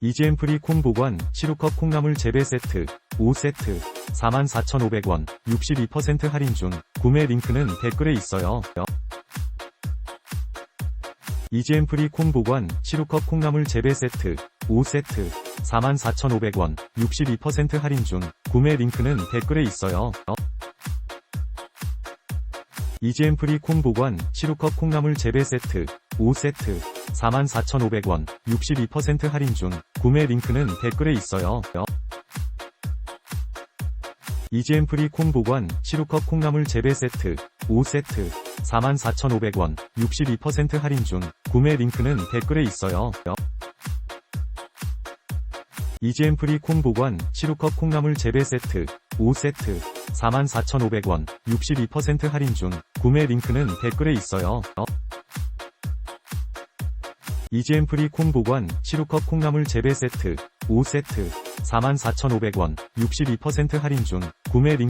이지엠 프리 콩 보관 시루컵 콩나물 재배 세트 5세트 44,500원 62% 할인 중 구매 링크는 댓글에 있어요. 이지엠 프리 콩 보관 시루컵 콩나물 재배 세트 5세트 44,500원 62% 할인 중 구매 링크는 댓글에 있어요. 이지엠 프리 콩 보관 시루컵 콩나물 재배 세트 5세트 44,500원 62% 할인 중 구매 링크는 댓글에 있어요. 이지엠 프리 콩 보관 시루컵 콩나물 재배 세트 5세트 44,500원 62% 할인 중 구매 링크는 댓글에 있어요. 이지엠 프리 콩 보관 시루컵 콩나물 재배 세트 5세트 44,500원 62% 할인 중 구매 링크는 댓글에 있어요. 이지엠 프리 콩 보관 시루컵 콩나물 재배 세트 5세트 44,500원 62% 할인 중 구매 링크